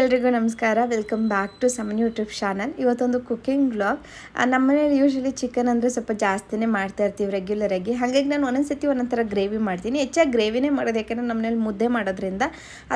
ಎಲ್ರಿಗೂ ನಮಸ್ಕಾರ. Welcome back to Saman YouTube channel ಇವತ್ತೊಂದು ಕುಕ್ಕಿಂಗ್ ಬ್ಲಾಗ್ ನಮ್ಮ ಮನೇಲಿ ಯೂಶ್ವಲಿ ಚಿಕನ್ ಅಂದರೆ ಸ್ವಲ್ಪ ಜಾಸ್ತಿನೇ ಮಾಡ್ತಾ ಇರ್ತೀವಿ ರೆಗ್ಯುಲರಾಗಿ ಹಾಗಾಗಿ ನಾನು ಒಂದೊಂದು ಸತಿ ಒಂದೊಂದು ಥರ ಗ್ರೇವಿ ಮಾಡ್ತೀನಿ. ಹೆಚ್ಚಾಗಿ ಗ್ರೇವಿನೇ ಮಾಡೋದು, ಯಾಕೆಂದರೆ ನಮ್ಮ ಮನೇಲಿ ಮುದ್ದೆ ಮಾಡೋದ್ರಿಂದ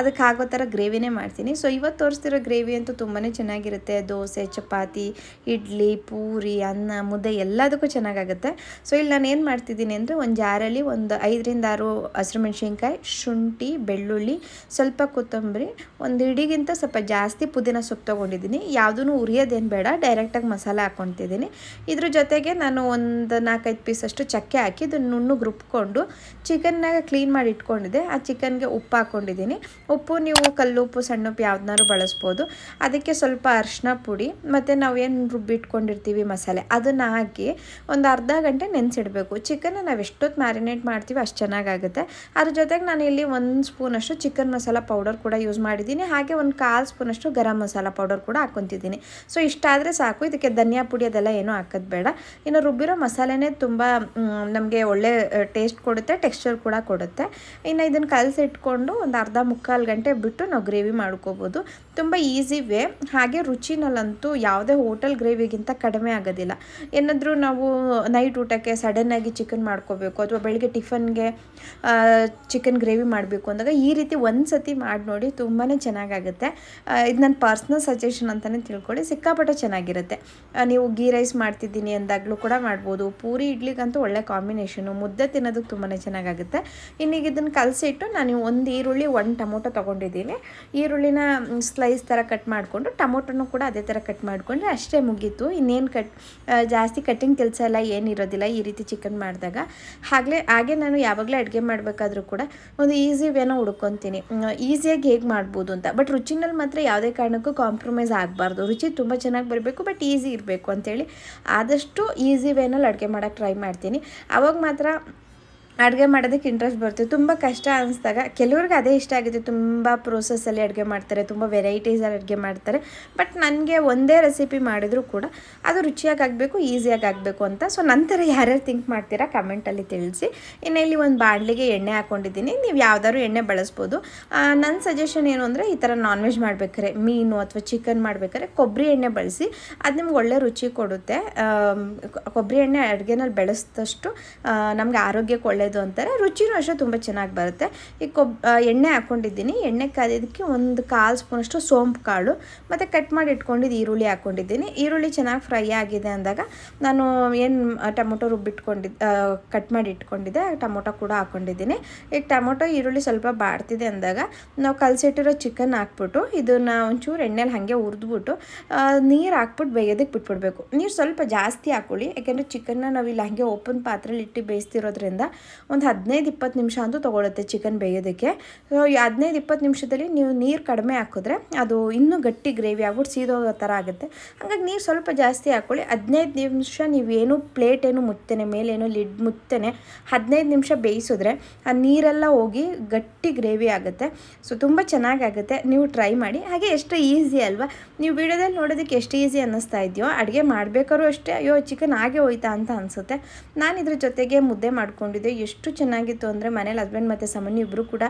ಅದಕ್ಕೆ ಆಗೋ ಥರ ಗ್ರೇವಿನೇ ಮಾಡ್ತೀನಿ. ಸೊ ಇವತ್ತು ತೋರಿಸ್ತಿರೋ ಗ್ರೇವಿ ಅಂತೂ ತುಂಬಾ ಚೆನ್ನಾಗಿರುತ್ತೆ. ದೋಸೆ, ಚಪಾತಿ, ಇಡ್ಲಿ, ಪೂರಿ, ಅನ್ನ, ಮುದ್ದೆ ಎಲ್ಲದಕ್ಕೂ ಚೆನ್ನಾಗಾಗುತ್ತೆ. ಸೊ ಇಲ್ಲಿ ನಾನು ಏನು ಮಾಡ್ತಿದ್ದೀನಿ ಅಂದರೆ ಒಂದು ಜಾರಲ್ಲಿ ಒಂದು ಐದರಿಂದ ಆರು ಹಸಿರು ಮೆಣಸಿನ್ಕಾಯಿ, ಶುಂಠಿ, ಬೆಳ್ಳುಳ್ಳಿ, ಸ್ವಲ್ಪ ಕೊತ್ತಂಬರಿ, ಒಂದು ಹಿಡಿಗಿಂತ ಸ್ವಲ್ಪ ಜಾಸ್ತಿ ಪುದೀನ ಸೊಪ್ಪು ತೊಗೊಂಡಿದ್ದೀನಿ. ಯಾವುದೂ ಉರಿಯೋದೇನು ಬೇಡ ಡೈರೆಕ್ಟಾಗಿ ಮಸಾಲೆ ಹಾಕ್ಕೊತಿದ್ದೀನಿ ಇದ್ರ ಜೊತೆಗೆ ನಾನು ಒಂದು ನಾಲ್ಕೈದು ಪೀಸಷ್ಟು ಚಕ್ಕೆ ಹಾಕಿ ಇದನ್ನು ನುಣ್ಣಗೆ ರುಬ್ಕೊಂಡು ಚಿಕನ್ನಾಗ ಕ್ಲೀನ್ ಮಾಡಿ ಇಟ್ಕೊಂಡಿದ್ದೆ. ಆ ಚಿಕನ್ಗೆ ಉಪ್ಪು ಹಾಕ್ಕೊಂಡಿದ್ದೀನಿ ಉಪ್ಪು ನೀವು ಕಲ್ಲು ಉಪ್ಪು, ಸಣ್ಣ ಉಪ್ಪು ಯಾವ್ದನ್ನಾರು ಬಳಸ್ಬೋದು. ಅದಕ್ಕೆ ಸ್ವಲ್ಪ ಅರಿಶಿನ ಪುಡಿ, ಮತ್ತು ನಾವು ಏನು ರುಬ್ಬಿಟ್ಕೊಂಡಿರ್ತೀವಿ ಮಸಾಲೆ, ಅದನ್ನು ಹಾಕಿ ಒಂದು ಅರ್ಧ ಗಂಟೆ ನೆನೆಸಿಡಬೇಕು. ಚಿಕನ್ನ ನಾವು ಎಷ್ಟೊತ್ತು ಮ್ಯಾರಿನೇಟ್ ಮಾಡ್ತೀವಿ ಅಷ್ಟು ಚೆನ್ನಾಗಾಗುತ್ತೆ. ಅದ್ರ ಜೊತೆಗೆ ನಾನು ಇಲ್ಲಿ ಒಂದು ಸ್ಪೂನಷ್ಟು ಚಿಕನ್ ಮಸಾಲ ಪೌಡರ್ ಕೂಡ ಯೂಸ್ ಮಾಡಿದ್ದೀನಿ. ಹಾಗೆ ಒಂದು ಕಾಲು ಸ್ಪೂನಷ್ಟು ಗರಂ ಮಸಾಲ ಪೌಡರ್ ಕೂಡ ಹಾಕ್ಕೊತಿದ್ದೀನಿ. ಸೊ, ಇಷ್ಟ ಆದರೆ ಸಾಕು. ಇದಕ್ಕೆ ಧನಿಯಾ ಪುಡಿ ಅದೆಲ್ಲ ಏನೂ ಹಾಕೋದು ಬೇಡ. ಇನ್ನು ರುಬ್ಬಿರೋ ಮಸಾಲೆನೇ ತುಂಬ ನಮಗೆ ಒಳ್ಳೆ ಟೇಸ್ಟ್ ಕೊಡುತ್ತೆ, ಟೆಕ್ಸ್ಚರ್ ಕೂಡ ಕೊಡುತ್ತೆ. ಇನ್ನು ಇದನ್ನು ಕಲಸಿಟ್ಕೊಂಡು ಒಂದು ಅರ್ಧ ಮುಕ್ಕಾಲು ಗಂಟೆ ಬಿಟ್ಟು ನಾವು ಗ್ರೇವಿ ಮಾಡ್ಕೋಬೋದು. ತುಂಬ ಈಸಿ ವೇ. ಹಾಗೆ ರುಚಿನಲ್ಲಂತೂ ಯಾವುದೇ ಹೋಟೆಲ್ ಗ್ರೇವಿಗಿಂತ ಕಡಿಮೆ ಆಗೋದಿಲ್ಲ. ಏನಾದರೂ ನಾವು ನೈಟ್ ಊಟಕ್ಕೆ ಸಡನ್ನಾಗಿ ಚಿಕನ್ ಮಾಡ್ಕೋಬೇಕು ಅಥವಾ ಬೆಳಗ್ಗೆ ಟಿಫನ್ಗೆ ಚಿಕನ್ ಗ್ರೇವಿ ಮಾಡಬೇಕು ಅಂದಾಗ ಈ ರೀತಿ ಒಂದು ಸತಿ ಮಾಡಿ ನೋಡಿ ತುಂಬಾ ಚೆನ್ನಾಗಾಗುತ್ತೆ. ಇದು ನನ್ನ ಪರ್ಸ್ನಲ್ ಸಜೆಷನ್ ಅಂತಲೇ ತಿಳ್ಕೊಳ್ಳಿ. ಸಿಕ್ಕಾಪಟ್ಟೆ ಚೆನ್ನಾಗಿರುತ್ತೆ. ನೀವು ಗೀ ರೈಸ್ ಮಾಡ್ತಿದ್ದೀನಿ ಅಂದಾಗಲೂ ಕೂಡ ಮಾಡ್ಬೋದು. ಪೂರಿ, ಇಡ್ಲಿಗಂತೂ ಒಳ್ಳೆ ಕಾಂಬಿನೇಷನು ಮುದ್ದೆ ತಿನ್ನೋದಕ್ಕೆ ತುಂಬಾ ಚೆನ್ನಾಗಾಗುತ್ತೆ. ಇನ್ನೀಗ ಇದನ್ನು ಕಲಸಿಟ್ಟು ನಾನು ಒಂದು ಈರುಳ್ಳಿ, ಒಂದು ಟೊಮೊಟೊ ತೊಗೊಂಡಿದ್ದೀನಿ. ಈರುಳ್ಳಿನ ಸ್ಲೈಸ್ ಥರ ಕಟ್ ಮಾಡಿಕೊಂಡು, ಟೊಮೊಟೊನೂ ಕೂಡ ಅದೇ ಥರ ಕಟ್ ಮಾಡಿಕೊಂಡ್ರೆ ಅಷ್ಟೇ ಮುಗೀತು. ಇನ್ನೇನು ಕಟ್ ಜಾಸ್ತಿ ಕಟ್ಟಿಂಗ್ ಕೆಲಸ ಎಲ್ಲ ಏನಿರೋದಿಲ್ಲ ಈ ರೀತಿ ಚಿಕನ್ ಮಾಡಿದಾಗ. ಹಾಗಲೇ, ಹಾಗೆ ನಾನು ಯಾವಾಗಲೇ ಅಡುಗೆ ಮಾಡಬೇಕಾದ್ರೂ ಕೂಡ ಒಂದು ಈಸಿ ವೇನ ಹುಡ್ಕೊತೀನಿ. ಈಸಿಯಾಗಿ ಹೇಗೆ ಮಾಡ್ಬೋದು ಅಂತ. ಬಟ್ ರುಚಿನಲ್ಲಿ ಮಾತ್ರ ಯಾವುದೇ ಕಾರಣಕ್ಕೂ ಕಾಂಪ್ರಮೈಸ್ ಆಗಬಾರ್ದು. ರುಚಿ ತುಂಬ ಚೆನ್ನಾಗಿ ಬರಬೇಕು ಬಟ್ ಈಸಿ ಇರಬೇಕು ಅಂಥೇಳಿ ಆದಷ್ಟು ಈಸಿ ವೇನಲ್ಲಿ ಅಡುಗೆ ಮಾಡೋಕ್ಕೆ ಟ್ರೈ ಮಾಡ್ತೀನಿ. ಅವಾಗ ಮಾತ್ರ ಅಡುಗೆ ಮಾಡೋದಕ್ಕೆ ಇಂಟ್ರೆಸ್ಟ್ ಬರುತ್ತೆ. ತುಂಬ ಕಷ್ಟ ಅನಿಸ್ದಾಗ ಕೆಲವ್ರಿಗೆ ಅದೇ ಇಷ್ಟ ಆಗುತ್ತೆ. ತುಂಬ ಪ್ರೋಸೆಸ್ಸಲ್ಲಿ ಅಡುಗೆ ಮಾಡ್ತಾರೆ, ತುಂಬ ವೆರೈಟೀಸಲ್ಲಿ ಅಡುಗೆ ಮಾಡ್ತಾರೆ. ಬಟ್ ನನಗೆ ಒಂದೇ ರೆಸಿಪಿ ಮಾಡಿದರೂ ಕೂಡ ಅದು ರುಚಿಯಾಗಿ ಆಗಬೇಕು ಈಸಿಯಾಗಿ ಆಗಬೇಕು ಅಂತ. ಸೊ ನಂತರ ಯಾರ್ಯಾರು ಥಿಂಕ್ ಮಾಡ್ತೀರಾ ಕಮೆಂಟಲ್ಲಿ ತಿಳಿಸಿ. ಇನ್ನು ಇಲ್ಲಿ ಒಂದು ಬಾಣಲಿಗೆ ಎಣ್ಣೆ ಹಾಕ್ಕೊಂಡಿದ್ದೀನಿ ನೀವು ಯಾವ್ದಾದ್ರು ಎಣ್ಣೆ ಬಳಸ್ಬೋದು. ನನ್ನ ಸಜೆಷನ್ ಏನು ಅಂದರೆ ಈ ಥರ ನಾನ್ ವೆಜ್ ಮಾಡ್ಬೇಕಾರೆ ಮೀನು ಅಥವಾ ಚಿಕನ್ ಮಾಡ್ಬೇಕಾದ್ರೆ ಕೊಬ್ಬರಿ ಎಣ್ಣೆ ಬಳಸಿ. ಅದು ನಿಮ್ಗೆ ಒಳ್ಳೆ ರುಚಿ ಕೊಡುತ್ತೆ. ಕೊಬ್ಬರಿ ಎಣ್ಣೆ ಅಡುಗೆನಲ್ಲಿ ಬೆಳೆಸಿದಷ್ಟು ನಮಗೆ ಆರೋಗ್ಯಕ್ಕೆ ಒಳ್ಳೆಯದು ಅಂತಾರೆ. ರುಚಿನೂ ಅಷ್ಟೇ ತುಂಬ ಚೆನ್ನಾಗಿ ಬರುತ್ತೆ. ಈ ಕೊಬ್ ಎಣ್ಣೆ ಹಾಕ್ಕೊಂಡಿದ್ದೀನಿ ಎಣ್ಣೆ ಕಾದಿದ್ದಕ್ಕೆ ಒಂದು ಕಾಲು ಸ್ಪೂನಷ್ಟು ಸೋಂಪು ಕಾಳು, ಮತ್ತು ಕಟ್ ಮಾಡಿ ಇಟ್ಕೊಂಡಿದ್ದು ಈರುಳ್ಳಿ ಹಾಕ್ಕೊಂಡಿದ್ದೀನಿ ಈರುಳ್ಳಿ ಚೆನ್ನಾಗಿ ಫ್ರೈ ಆಗಿದೆ ಅಂದಾಗ ನಾನು ಏನು ಟೊಮೊಟೊ ರುಬ್ಬಿಟ್ಕೊಂಡಿದ್ದು ಕಟ್ ಮಾಡಿ ಇಟ್ಕೊಂಡಿದ್ದೆ. ಟೊಮೊಟೊ ಕೂಡ ಹಾಕ್ಕೊಂಡಿದ್ದೀನಿ ಈಗ ಟೊಮೊಟೊ ಈರುಳ್ಳಿ ಸ್ವಲ್ಪ ಬಾಡ್ತಿದೆ ಅಂದಾಗ ನಾವು ಕಲಸಿಟ್ಟಿರೋ ಚಿಕನ್ ಹಾಕ್ಬಿಟ್ಟು ಇದನ್ನು ಒಂಚೂರು ಎಣ್ಣೆಲಿ ಹಾಗೆ ಹುರಿದ್ಬಿಟ್ಟು ನೀರು ಹಾಕ್ಬಿಟ್ಟು ಬೇಯೋದಕ್ಕೆ ಬಿಟ್ಬಿಡ್ಬೇಕು. ನೀರು ಸ್ವಲ್ಪ ಜಾಸ್ತಿ ಹಾಕ್ಕೊಳ್ಳಿ ಯಾಕೆಂದರೆ ಚಿಕನ್ನ ನಾವು ಇಲ್ಲಿ ಹಾಗೆ ಓಪನ್ ಪಾತ್ರೆಲಿ ಇಟ್ಟು ಬೇಯಿಸ್ತಿರೋದ್ರಿಂದ ಒಂದು ಹದಿನೈದು ಇಪ್ಪತ್ತು ನಿಮಿಷ ಅಂತೂ ತೊಗೊಳುತ್ತೆ ಚಿಕನ್ ಬೇಯೋದಕ್ಕೆ. ಸೊ ಹದಿನೈದು ಇಪ್ಪತ್ತು ನಿಮಿಷದಲ್ಲಿ ನೀವು ನೀರು ಕಡಿಮೆ ಹಾಕಿದ್ರೆ ಅದು ಇನ್ನೂ ಗಟ್ಟಿ ಗ್ರೇವಿ ಆಗ್ಬಿಟ್ಟು ಸೀದೋಗೋ ಥರ ಆಗುತ್ತೆ. ಹಾಗಾಗಿ ನೀರು ಸ್ವಲ್ಪ ಜಾಸ್ತಿ ಹಾಕ್ಕೊಳ್ಳಿ. ಹದಿನೈದು ನಿಮಿಷ ನೀವೇನು ಪ್ಲೇಟ್ ಏನು ಮುತ್ತೇನೆ, ಮೇಲೇನು ಲಿಡ್ ಮುತ್ತೇನೆ ಹದಿನೈದು ನಿಮಿಷ ಬೇಯಿಸಿದ್ರೆ ಆ ನೀರೆಲ್ಲ ಹೋಗಿ ಗಟ್ಟಿ ಗ್ರೇವಿ ಆಗುತ್ತೆ. ಸೊ ತುಂಬ ಚೆನ್ನಾಗಾಗುತ್ತೆ ನೀವು ಟ್ರೈ ಮಾಡಿ. ಹಾಗೆ ಎಷ್ಟು ಈಸಿ ಅಲ್ವಾ? ನೀವು ವಿಡಿಯೋದಲ್ಲಿ ನೋಡೋದಕ್ಕೆ ಎಷ್ಟು ಈಸಿ ಅನ್ನಿಸ್ತಾ ಇದೆಯೋ, ಅಡುಗೆ ಮಾಡಬೇಕಾದ್ರೂ ಅಷ್ಟೇ, ಅಯ್ಯೋ ಚಿಕನ್ ಹಾಗೆ ಹೋಯ್ತಾ ಅಂತ ಅನಿಸುತ್ತೆ. ನಾನು ಇದ್ರ ಜೊತೆಗೆ ಮುದ್ದೆ ಮಾಡ್ಕೊಂಡಿದ್ದೆ ಎಷ್ಟು ಚೆನ್ನಾಗಿತ್ತು ಅಂದರೆ ಮನೇಲಿ ಹಸ್ಬೆಂಡ್ ಮತ್ತು ಸಾಮಾನ್ಯ ಇಬ್ಬರು ಕೂಡ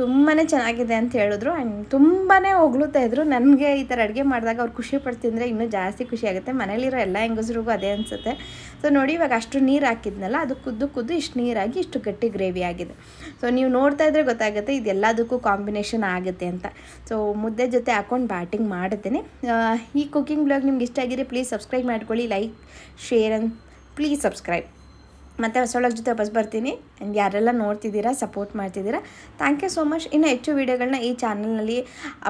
ತುಂಬಾ ಚೆನ್ನಾಗಿದೆ ಅಂತ ಹೇಳಿದ್ರು. ಆ್ಯಂಡ್ ತುಂಬಾ ಹೊಗಳುತ್ತಾ ಇದ್ರು. ನನಗೆ ಈ ಥರ ಅಡುಗೆ ಮಾಡಿದಾಗ ಅವ್ರು ಖುಷಿ ಪಡ್ತಿದ್ರೆ ಇನ್ನೂ ಜಾಸ್ತಿ ಖುಷಿ ಆಗುತ್ತೆ. ಮನೇಲಿರೋ ಎಲ್ಲ ಹೆಂಗಸ್ರಿಗೂ ಅದೇ ಅನಿಸುತ್ತೆ. ಸೊ ನೋಡಿ, ಇವಾಗ ಅಷ್ಟು ನೀರು ಹಾಕಿದ್ನಲ್ಲ, ಅದು ಕುದ್ದು ಕುದ್ದು ಇಷ್ಟು ನೀರಾಗಿ ಇಷ್ಟು ಗಟ್ಟಿ ಗ್ರೇವಿ ಆಗಿದೆ. ಸೊ ನೀವು ನೋಡ್ತಾ ಇದ್ರೆ ಗೊತ್ತಾಗುತ್ತೆ ಇದೆಲ್ಲದಕ್ಕೂ ಕಾಂಬಿನೇಷನ್ ಆಗುತ್ತೆ ಅಂತ. ಸೊ ಮುದ್ದೆ ಜೊತೆ ಹಾಕೊಂಡು ಬ್ಯಾಟಿಂಗ್ ಮಾಡುತ್ತೇನೆ ಈ ಕುಕ್ಕಿಂಗ್ ಬ್ಲಾಗ್ ನಿಮ್ಗೆ ಇಷ್ಟ ಆಗಿದೆ ಪ್ಲೀಸ್ ಸಬ್ಸ್ಕ್ರೈಬ್ ಮಾಡ್ಕೊಳ್ಳಿ like share and please subscribe ಮತ್ತು ಹೊಸೊಳಗೆ ಜೊತೆ ವಾಪಸ್ ಬರ್ತೀನಿ. ಆ್ಯಂಡ್ ಯಾರೆಲ್ಲ ನೋಡ್ತಿದ್ದೀರಾ ಸಪೋರ್ಟ್ ಮಾಡ್ತಿದ್ದೀರಾ ಥ್ಯಾಂಕ್ ಯು ಸೋ ಮಚ್ ಇನ್ನೂ ಹೆಚ್ಚು ವೀಡಿಯೋಗಳನ್ನ ಈ ಚಾನಲ್ನಲ್ಲಿ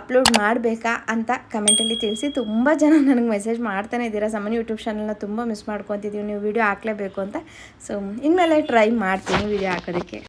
ಅಪ್ಲೋಡ್ ಮಾಡಬೇಕಾ ಅಂತ ಕಮೆಂಟಲ್ಲಿ ತಿಳಿಸಿ. ತುಂಬ ಜನ ನನಗೆ ಮೆಸೇಜ್ ಮಾಡ್ತಾನೆ ಇದ್ದೀರಾ. ಸಾಮಾನ್ಯ ಯೂಟ್ಯೂಬ್ ಚಾನಲ್ನ ತುಂಬ ಮಿಸ್ ಮಾಡ್ಕೊತಿದ್ದೀವಿ ನೀವು ವೀಡಿಯೋ ಹಾಕಲೇಬೇಕು ಅಂತ. ಸೊ ಇನ್ಮೇಲೆ ಟ್ರೈ ಮಾಡ್ತೀನಿ ವೀಡಿಯೋ ಹಾಕೋದಕ್ಕೆ.